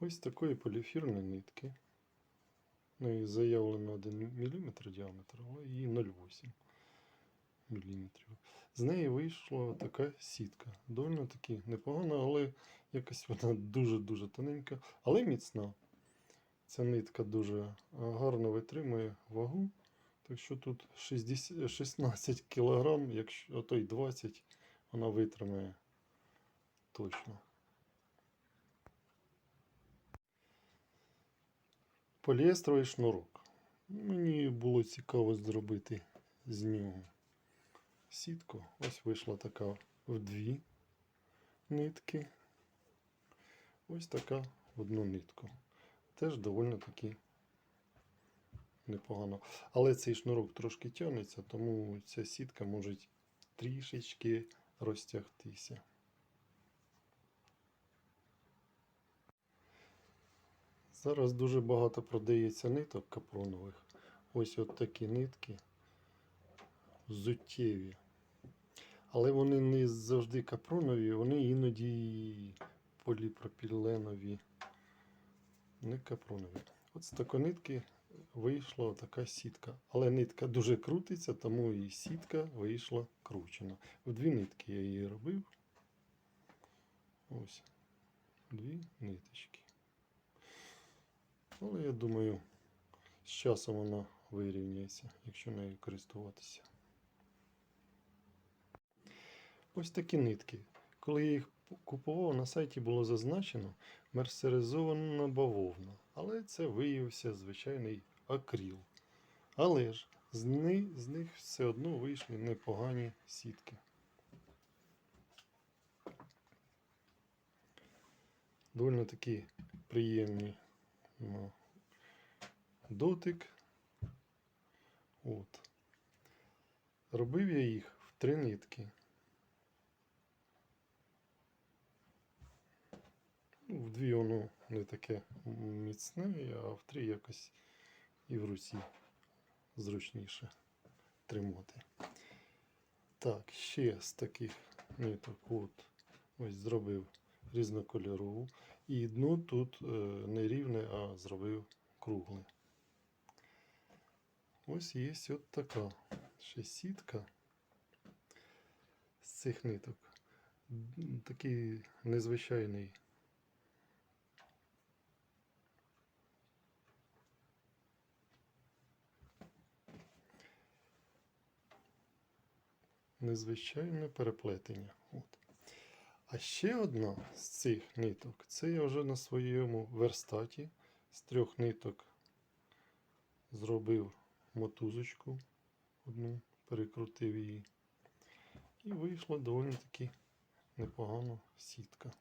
Ось такої поліефірної нитки. Ну і заявлено 1 мм діаметр, але її 0,8 мм. З неї вийшла така сітка. Довольно таки непогана, але якось вона дуже-дуже тоненька, але міцна. Ця нитка дуже гарно витримує вагу. Так що тут 60, 16 кг, якщо а то й 20, вона витримає точно. Поліестровий шнурок. Мені було цікаво зробити з нього сітку. Ось вийшла така в дві нитки. Ось така в одну нитку. Теж доволі таки непогано. Але цей шнурок трошки тягнеться, тому ця сітка може трішечки розтягтися. Зараз дуже багато продається ниток капронових. Ось от такі нитки зуттєві. Але вони не завжди капронові, вони іноді поліпропіленові. Не капронові. От з такої нитки вийшла така сітка. Але нитка дуже крутиться, тому і сітка вийшла кручена. В дві нитки я її робив. Ось. Дві ниточки. Але я думаю, з часом вона вирівняється, якщо нею користуватися. Ось такі нитки. Коли я їх купував, на сайті було зазначено мерсеризована бавовна. Але це виявився звичайний акріл. Але ж з них, з них все одно вийшли непогані сітки. Довольно такі приємні на дотик. От. Робив я їх в три нитки. Ну, в дві воно не таке міцне, а в три якось і в руці зручніше тримати. Так, ще з таких ниток от ось зробив різнокольорову. І дно тут е, не рівне, а зробив кругле. Ось є от така ще сітка з цих ниток. Такий незвичайний незвичайне переплетення. От. А ще одна з цих ниток, це я вже на своєму верстаті з трьох ниток зробив мотузочку одну, перекрутив її. І вийшла доволі таки непогана сітка.